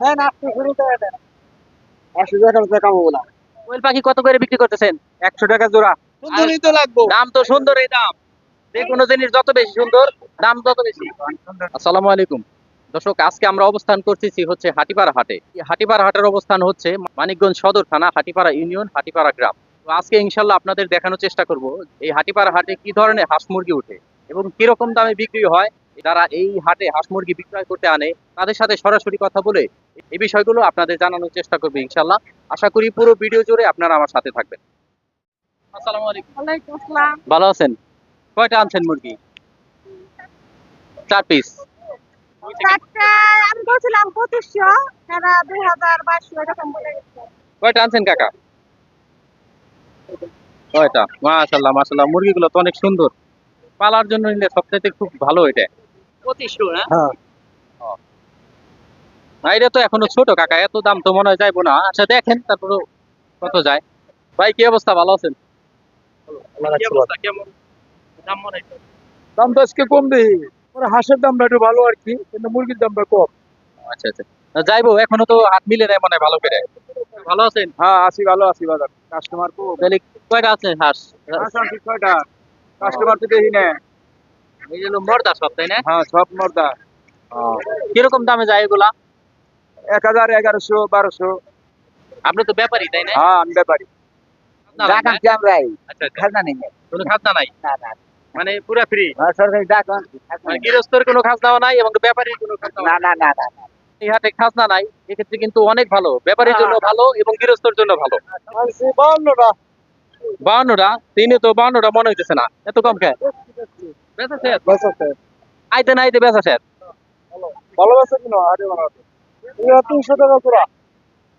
হ্যাঁ না শুরু করে দেন। আশি টাকা টাকা কামাবো না কোয়েল পাখি কত করে বিক্রি করতেছেন? একশো টাকা জোড়া। সুন্দরই তো লাগবো। দাম তো সুন্দর এই দাম। যে কোনো জিনিস যত বেশি সুন্দর দাম তত বেশি। আসসালামু আলাইকুম। দর্শক আজকে আমরা অবস্থান করতেছি হচ্ছে হাটিপাড়া হাটে। এই হাটিপাড়া হাটের অবস্থান হচ্ছে মানিকগঞ্জ সদর থানা হাটিপাড়া ইউনিয়ন হাটিপাড়া গ্রাম। তো আজকে ইনশাল্লাহ আপনাদের দেখানোর চেষ্টা করব এই হাটিপাড়া হাটে কি ধরনের হাঁস মুরগি ওঠে এবং কীরকম দামে বিক্রি হয় যারা এই হাটে হাঁস মুরগি বিক্রয় করতে আনে তাদের সাথে সরাসরি কথা বলে এই বিষয়গুলো আপনাদের জানানোর চেষ্টা করবে ইনশাল্লাহ আশা করি পুরো ভিডিও জুড়ে আপনারা আমার সাথে থাকবেন। আসসালামু আলাইকুম। ভালো আছেন? কয়টা আনছেন মুরগি? চার পিস আমি বলছিলাম পঁচিশশো তারা দুই হাজার বাইশশো এরকম বলে গেছে। কয়টা আনছেন কাকা? কয়টা? মাশাল্লাহ মাশাল্লাহ মুরগিগুলো তো অনেক সুন্দর। পালার জন্য নিলে সবচাইতে খুব ভালো এটা। না হ্যাঁ? না এটা তো এখনও ছোট কাকা এত দাম তো মনে হয় যাইবো না। আচ্ছা দেখেন তারপর কত যায়। ভাই কি অবস্থা? ভালো আছেন? কি দাম হয় তো? আজকে কম দেই হাঁসের দামটা একটু ভালো আর কি কিন্তু মুরগির দামটা কম। আচ্ছা আচ্ছা। যাইবো এখনও তো হাত মিলে নাই মনে হয় ভালো করে। ভালো আছেন? হ্যাঁ আসি ভালো আসি বাজার। কাস্টমার কম। তাহলে কয়টা আছেন হাঁস? হাঁস ছয়টা। কাস্টমার তো দেখি না এই মর্দা সব তাই না? হ্যাঁ সব মর্দা। কীরকম দামে যায় এগুলা? এক হাজার এগারোশো বারোশো। আপনি তো ব্যাপারী তাই না? হ্যাঁ আমি ব্যাপারি। আচ্ছা আচ্ছা। খাজনা নেই। কোনো খাজনা নাই? না না। মানে পুরা ফ্রি সরকারি ডাক কোনো খাজনাও নাই এবং ব্যাপারীর কোনো খাজনাও না না না খাজনা নাই এক্ষেত্রে কিন্তু অনেক ভালো। ব্যাপারীর জন্য ভালো এবং গৃহস্থর জন্য ভালো। বাউন্নটা। বাউন্নটা? তিনে তো বাউন্নটা মনে হইতেছে না। এত কম খায় বেচা শেষ আইতে না আইতে বেচা শেষ ভালোবাসা কিনো? আরে তিনশো টাকা জোড়া।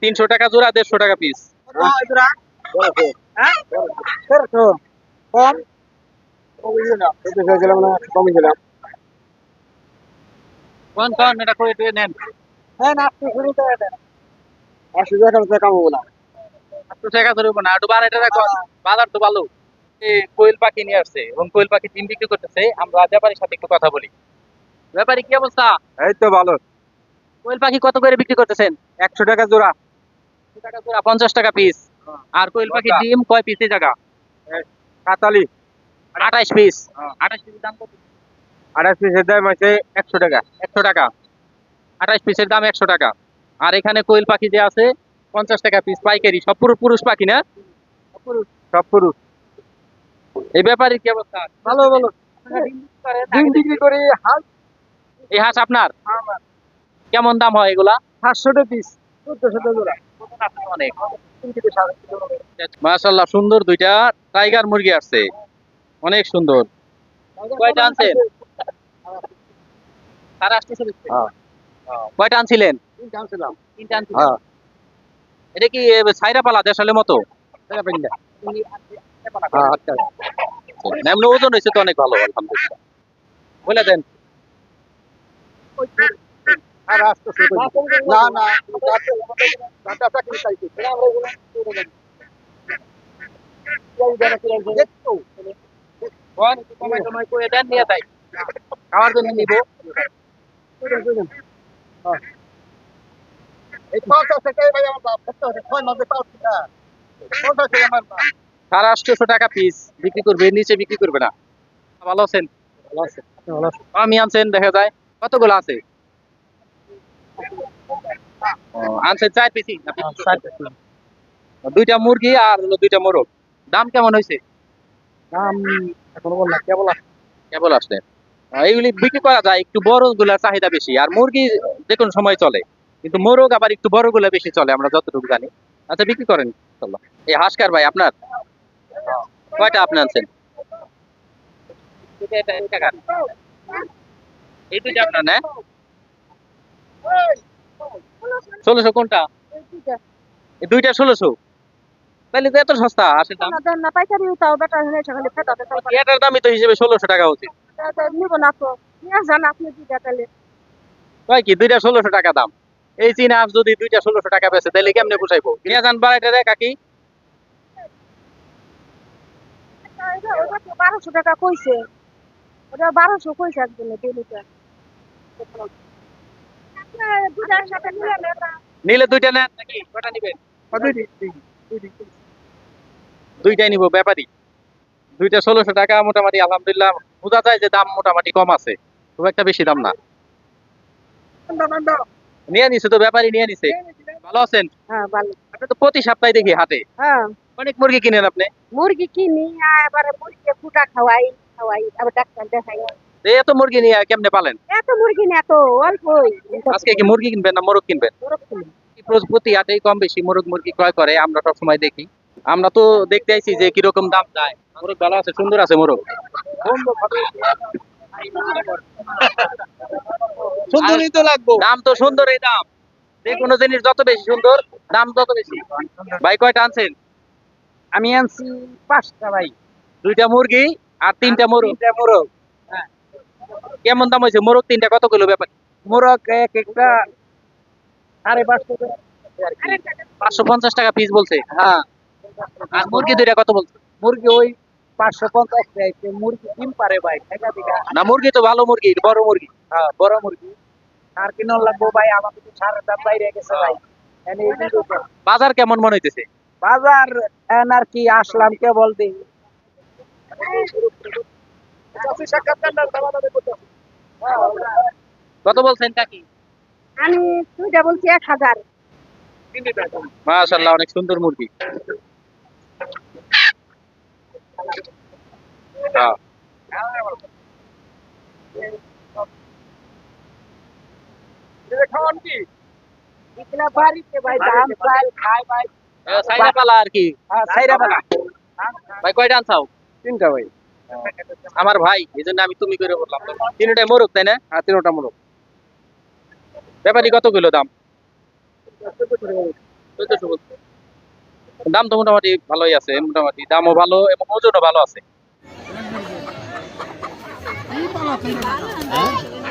তিনশো টাকা জোড়া দেড়শো টাকা পিস হ্যাঁ কম? কমিয়ে না এতে গেছিলাম না কমিয়ে দিলাম। কোন কোন? এটা করে দিয়ে নেন। হ্যাঁ না আপনি শুরু করে দেন। আশি টাকা টাকা কামাবো না একটু টাকা ধরবো না একটু বারো টাকা বাজার তো ভালো। কোয়েল পাখি নিয়ে আসছে এবং কোয়েল পাখি ডিম বিক্রি করতেছে আমরা ব্যাপারীর সাথে একটু কথা বলি। ব্যাপারী কি অবস্থা? এই তো ভালো। কোয়েল পাখি কত করে বিক্রি করতেছেন? একশো টাকা জোড়া। টাকা জোড়া পঞ্চাশ টাকা পিস আর কোয়েল পাখি ডিম কয় পিসে জায়গা? কাতালি আঠাশ পিস হ্যাঁ। আঠাশ পিস দাম কত? আড়াই পিসের দাম আছে একশো টাকা। একশো টাকা। আঠাশ পিসের দাম একশো টাকা। আর এখানে কোয়েল পাখি যে আছে পঞ্চাশ টাকা পিস পাইকারি। সব পুরো পুরুষ পাখি না? সব পুরুষ সব পুরুষ। এই ব্যাপারে কি অবস্থা? ভালো ভালো। ডিম বিক্রি করি হাঁস। এই হাঁস আপনার? কেমন দাম হয় এগুলা? সাতশো টাকা পিস মাশাল্লাহ সুন্দর দুইটা টাইগার মুরগি আসছে। অনেক সুন্দর। কয়টা আনছেন? সাড়ে আটশোশো হ্যাঁ। কয়টা আনছিলেন? তিনটা আনছিলাম। হ্যাঁ। এটা কি সাইরা পালা দেশালের মতো? হ্যাঁ আচ্ছা এমনি ওজন হয়েছে তো অনেক ভালো আলহামদুলিল্লাহ। বলে দেন। না না টাটা চাকরি চাইছি কোন কমাই টমাই করে দেন নিয়ে তাই খাওয়ার জন্য নিব। সাড়ে আটশোশো টাকা পিস বিক্রি করবে নিচে বিক্রি করবে না। ভালো আছেন? আমি আনছেন দেখা যায়। কতগুলো আছে? আনছেন চার পিসি দুইটা মুরগি আর হলো দুইটা মোরগ। দাম কেমন হয়েছে? দাম এখন বললাম কেবল কেবল আসলে এইগুলি বিক্রি করা যায় একটু বড়গুলার চাহিদা বেশি আর মুরগি যে কোনো সময় চলে। কিন্তু মোরগ আবার একটু বড়গুলা বেশি চলে আমরা যতটুকু জানি। আচ্ছা বিক্রি করেন এই হাসকার ভাই আপনার? কয়টা আপনি আনছেন? এই দুইটা আপনার না? ষোলোশো কোনটা? দুইটা ষোলোশো? তাহলে তো এত সস্তা হাঁসের দাম। দেন না পাইকারি তাও বেটার হয়ে সকালে ফেটা ফেটা এটার দামই তো হিসেবে ষোলোশো টাকা উচিত। নিব না তো নিয়ে যান আপনি দুইটা তাহলে। কয় কি দুইটা ষোলোশো টাকা দাম? এই চীনা যদি দুইটা ষোলোশো টাকা বেচে তাহলে কেমনে পোষাইবো? নিয়ে যান বাড়াইটা রে কাকি ওটা তো বারোশো টাকা কইছে। ওটা বারোশো কইছে একজনে ডেলিটা নিলে দুইটা নেন নাকি? কটা নিবেন দুইটাই নিব ব্যাপারী। দুইটা ষোলোশো টাকা মোটামুটি আলহামদুলিল্লাহ। বোঝা যায় যে দাম মোটামুটি কম আছে। খুব একটা বেশি দাম না। নিয়ে নিছে তো ব্যাপারী নিয়ে নিছে। ভালো আছেন? হ্যাঁ আপনি তো প্রতি সপ্তাহে দেখি হাটে। হ্যাঁ। অনেক মুরগি কিনেন আপনি? মুরগি কিনি আর এবার মুরগি ফুটা খাওয়াই খাওয়াই আবার ডাক্তার দেখাই। তো এত মুরগি নিয়ে কেমনে পালেন? এত মুরগি না তো অল্পই। আজকে কি মুরগি কিনবেন না মোরগ কিনবেন? প্রতি হাটেই কম বেশি মোরগ মুরগি ক্রয় করে আমরা সব সময় দেখি। আমরা তো দেখতে আইছি যে কীরকম দাম যায় মোরগ ভালো আছে সুন্দর আছে মোরগ। সুন্দরই তো লাগবো। দাম তো সুন্দর এই দাম। যে কোনো জিনিস যত বেশি সুন্দর দাম তত বেশি। ভাই কয়টা আনছেন? আমি আনছি পাঁচটা ভাই। দুইটা মুরগি আর তিনটা মোরগ। তিনটা মোরগ। কেমন দাম হয়েছে? মোরগ তিনটা কত কিলো ব্যাপার? মোরগ এক একটা সাড়ে পাঁচশো পাঁচশো পঞ্চাশ টাকা পিস বলছে। হ্যাঁ। আর মুরগি দুইটা কত বলছে? মুরগি ওই পাঁচশো পঞ্চাশ টাকা মুরগি ডিম পারে ভাই না মুরগি তো ভালো মুরগি বড় মুরগি। হ্যাঁ বড় মুরগি। আর কিনন লাগবো ভাই আমাদের তো সারের দাম বাইরে গেছে ভাই। বাজার কেমন মনে হইতেছে? বাজার এন আর কি আসলাম কেবল দিই কত বলছেন কাকি? আমি দুইটা বলছি এক হাজার। মাশাআল্লাহ অনেক সুন্দর মুরগি। হ্যাঁ। এগুলা বাড়িতে ভাই দাম চাই খাই ভাই। সাইরা পালা আর কি। হ্যাঁ সাইরা বালা ভাই কয়টা আনছাও? তিনটা ভাই। আমার ভাই এই জন্য আমি তুমি করে বললাম। তিনটাই মোরগ তাই না? হ্যাঁ তিনটা মুরগ ব্যাপারি কত কিলো দাম? দাম তো মোটামুটি ভালোই আছে মোটামুটি। দামও ভালো এবং ওজনও ভালো আছে।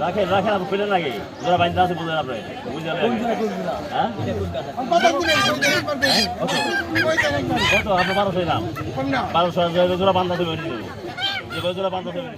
রাখেন রাখেন, আপনি খুলে নাকি যারা বাইন্দা আছে বুঝলেন আপনি। বুঝলেন হ্যাঁ? কত? দিলে একবার বেশি ওই তো একবার কত আপনি বারোশো নাম বারোশো জোড়া বান্ধা দেবে যে জোড়া বান্ধা দেবে